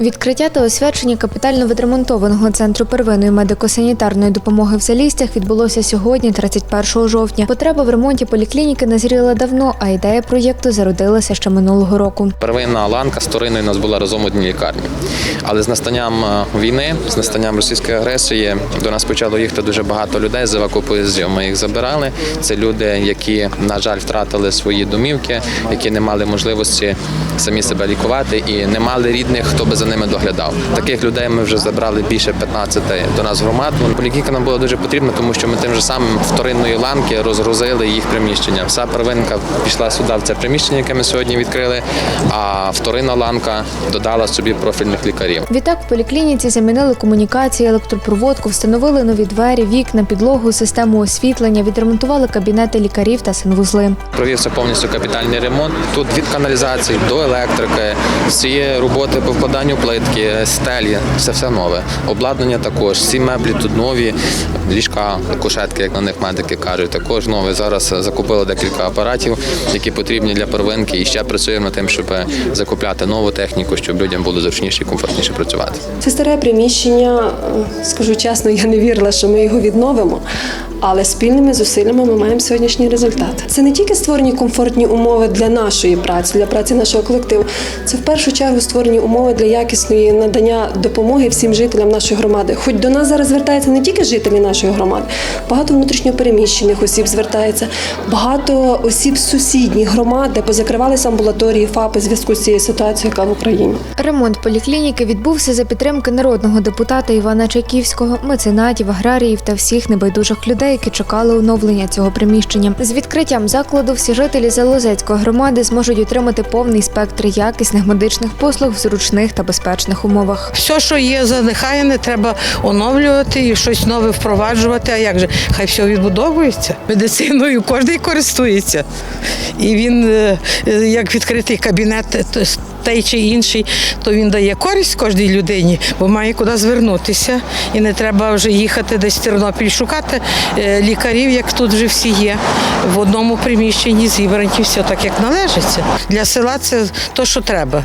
Відкриття та освячення капітально відремонтованого центру первинної медико-санітарної допомоги в Залістях відбулося сьогодні, 31 жовтня. Потреба в ремонті поліклініки назріла давно, а ідея проєкту зародилася ще минулого року. Первинна ланка з Ториною нас була разом в одній лікарні. Але з настанням е, війни, з настанням російської агресії, до нас почало їхати дуже багато людей з евакупоїздів. Ми їх забирали. Це люди, які, на жаль, втратили свої домівки, які не мали можливості самі себе лікувати і не мали рідних, хто би за ними доглядав. Таких людей ми вже забрали більше 15 до нас громад. Поліклініка нам була дуже потрібна, тому що ми тим же самим вторинної ланки розгрузили їх приміщення. Вся первинка пішла сюди в це приміщення, яке ми сьогодні відкрили. А вторинна ланка додала собі профільних лікарів. Відтак в поліклініці замінили комунікації, електропроводку, встановили нові двері, вікна, підлогу, систему освітлення, відремонтували кабінети лікарів та санвузли. Провівся повністю капітальний ремонт. Тут від каналізації до електрики, всі роботи по вкладанню плитки, стелі, це все нове. Обладнання також, всі меблі тут нові, ліжка, кушетки, як на них медики кажуть, також нові. Зараз закупили декілька апаратів, які потрібні для первинки, і ще працюємо над тим, щоб закупляти нову техніку, щоб людям було зручніше і комфортніше працювати. Це старе приміщення. е, Скажу чесно, я не вірила, що ми його відновимо. Але спільними зусиллями ми маємо сьогоднішній результат. Це не тільки створені комфортні умови для нашої праці, для праці нашого колективу. Це в першу чергу створені умови для якісної надання допомоги всім жителям нашої громади. Хоч до нас зараз звертаються не тільки жителі нашої громади, багато внутрішньопереміщених осіб звертається, багато осіб з сусідніх громад, де позакривалися амбулаторії ФАПи в зв'язку з цією ситуацією, яка в Україні. Ремонт поліклініки відбувся за підтримки народного депутата Івана Чайківського, меценатів, аграріїв та всіх небайдужих людей, які чекали оновлення цього приміщення. З відкриттям закладу всі жителі Залозецької громади зможуть отримати повний спектр якісних медичних послуг в зручних та безпечних умовах. Все, що є занехаяне, треба оновлювати і щось нове впроваджувати. А як же? Хай все відбудовується. Медициною кожен користується. І він, е, е, як відкритий кабінет, е, то той чи інший, то він дає користь кожній людині, бо має куди звернутися. І не треба вже їхати десь в Тернопіль шукати лікарів, як тут вже всі є. В одному приміщенні зібрані все так, як належиться. Для села це то, що треба.